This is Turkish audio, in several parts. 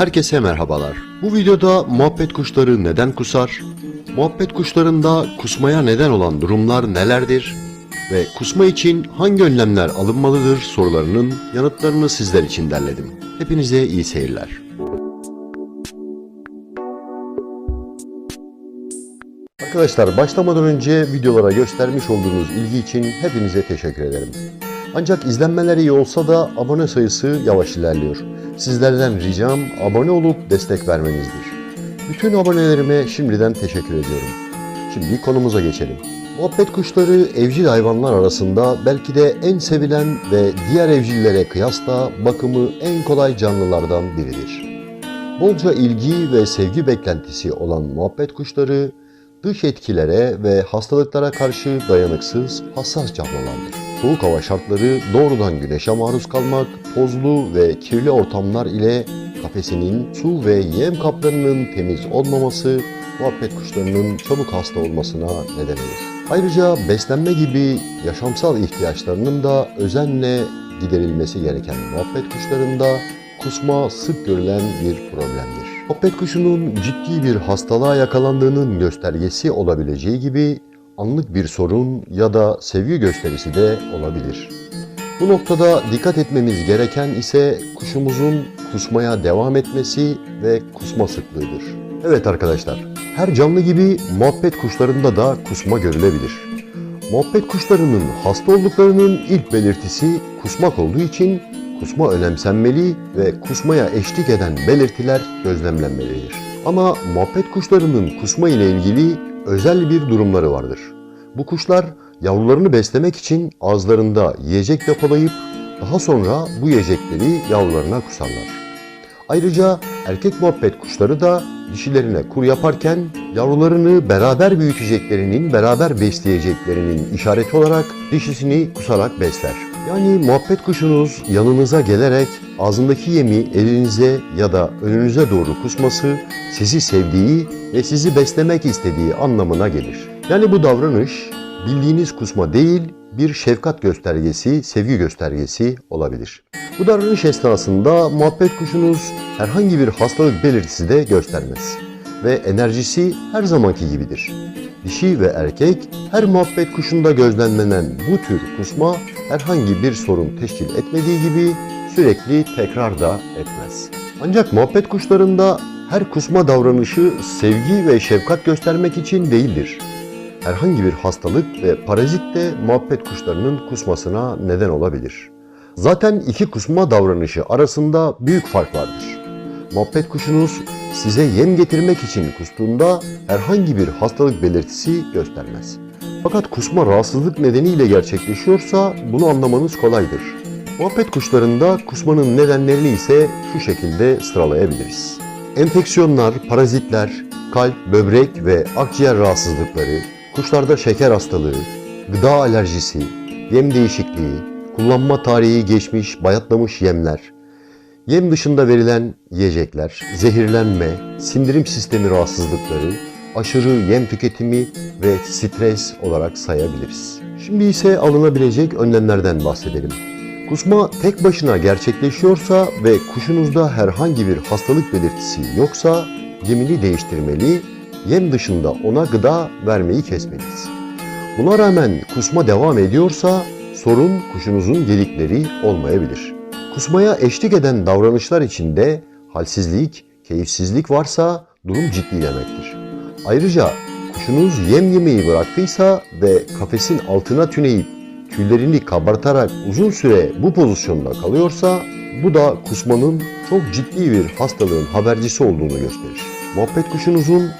Herkese merhabalar. Bu videoda muhabbet kuşları neden kusar? Muhabbet kuşlarında kusmaya neden olan durumlar nelerdir? Ve kusma için hangi önlemler alınmalıdır sorularının yanıtlarını sizler için derledim. Hepinize iyi seyirler. Arkadaşlar başlamadan önce videolara göstermiş olduğunuz ilgi için hepinize teşekkür ederim. Ancak izlenmeler iyi olsa da abone sayısı yavaş ilerliyor. Sizlerden ricam abone olup destek vermenizdir. Bütün abonelerime şimdiden teşekkür ediyorum. Şimdi konumuza geçelim. Muhabbet kuşları evcil hayvanlar arasında belki de en sevilen ve diğer evcillere kıyasla bakımı en kolay canlılardan biridir. Bolca ilgi ve sevgi beklentisi olan muhabbet kuşları dış etkilere ve hastalıklara karşı dayanıksız, hassas canlılardır. Soğuk hava şartları, doğrudan güneşe maruz kalmak, tozlu ve kirli ortamlar ile kafesinin su ve yem kaplarının temiz olmaması muhabbet kuşlarının çabuk hasta olmasına neden olur. Ayrıca beslenme gibi yaşamsal ihtiyaçlarının da özenle giderilmesi gereken muhabbet kuşlarında kusma sık görülen bir problemdir. Muhabbet kuşunun ciddi bir hastalığa yakalandığının göstergesi olabileceği gibi anlık bir sorun ya da sevgi gösterisi de olabilir. Bu noktada dikkat etmemiz gereken ise kuşumuzun kusmaya devam etmesi ve kusma sıklığıdır. Evet arkadaşlar, her canlı gibi muhabbet kuşlarında da kusma görülebilir. Muhabbet kuşlarının hasta olduklarının ilk belirtisi kusmak olduğu için kusma önemsenmeli ve kusmaya eşlik eden belirtiler gözlemlenmelidir. Ama muhabbet kuşlarının kusma ile ilgili özel bir durumları vardır. Bu kuşlar yavrularını beslemek için ağızlarında yiyecek depolayıp daha sonra bu yiyecekleri yavrularına kusarlar. Ayrıca erkek muhabbet kuşları da dişilerine kur yaparken yavrularını beraber büyüteceklerinin, beraber besleyeceklerinin işareti olarak dişisini kusarak besler. Yani muhabbet kuşunuz yanınıza gelerek ağzındaki yemi elinize ya da önünüze doğru kusması sizi sevdiği ve sizi beslemek istediği anlamına gelir. Yani bu davranış bildiğiniz kusma değil bir şefkat göstergesi, sevgi göstergesi olabilir. Bu davranış esnasında muhabbet kuşunuz herhangi bir hastalık belirtisi de göstermez ve enerjisi her zamanki gibidir. Dişi ve erkek her muhabbet kuşunda gözlemlenen bu tür kusma herhangi bir sorun teşkil etmediği gibi sürekli tekrar da etmez. Ancak muhabbet kuşlarında her kusma davranışı sevgi ve şefkat göstermek için değildir. Herhangi bir hastalık ve parazit de muhabbet kuşlarının kusmasına neden olabilir. Zaten iki kusma davranışı arasında büyük fark vardır. Muhabbet kuşunuz size yem getirmek için kustuğunda herhangi bir hastalık belirtisi göstermez. Fakat kusma rahatsızlık nedeniyle gerçekleşiyorsa bunu anlamanız kolaydır. Muhabbet kuşlarında kusmanın nedenlerini ise şu şekilde sıralayabiliriz. Enfeksiyonlar, parazitler, kalp, böbrek ve akciğer rahatsızlıkları, kuşlarda şeker hastalığı, gıda alerjisi, yem değişikliği, kullanma tarihi geçmiş bayatlamış yemler, Yem dışında verilen yiyecekler, zehirlenme, sindirim sistemi rahatsızlıkları, aşırı yem tüketimi ve stres olarak sayabiliriz. Şimdi ise alınabilecek önlemlerden bahsedelim. Kusma tek başına gerçekleşiyorsa ve kuşunuzda herhangi bir hastalık belirtisi yoksa yemini değiştirmeli, yem dışında ona gıda vermeyi kesmeliyiz. Buna rağmen kusma devam ediyorsa sorun kuşunuzun gedikleri olmayabilir. Kusmaya eşlik eden davranışlar içinde halsizlik, keyifsizlik varsa durum ciddi demektir. Ayrıca kuşunuz yem yemeyi bıraktıysa ve kafesin altına tüneyip tüylerini kabartarak uzun süre bu pozisyonda kalıyorsa bu da kusmanın çok ciddi bir hastalığın habercisi olduğunu gösterir. Muhabbet kuşunuzun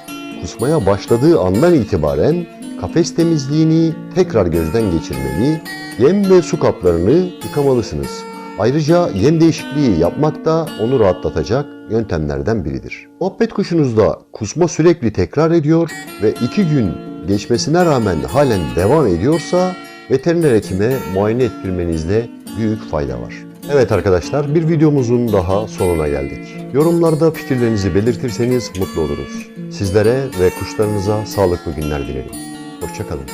kusmaya başladığı andan itibaren kafes temizliğini tekrar gözden geçirmeli, yem ve su kaplarını yıkamalısınız. Ayrıca yem değişikliği yapmak da onu rahatlatacak yöntemlerden biridir. Muhabbet kuşunuzda kusma sürekli tekrar ediyor ve iki gün geçmesine rağmen halen devam ediyorsa veteriner hekime muayene ettirmenizde büyük fayda var. Evet arkadaşlar bir videomuzun daha sonuna geldik. Yorumlarda fikirlerinizi belirtirseniz mutlu oluruz. Sizlere ve kuşlarınıza sağlıklı günler dilerim. Hoşçakalın.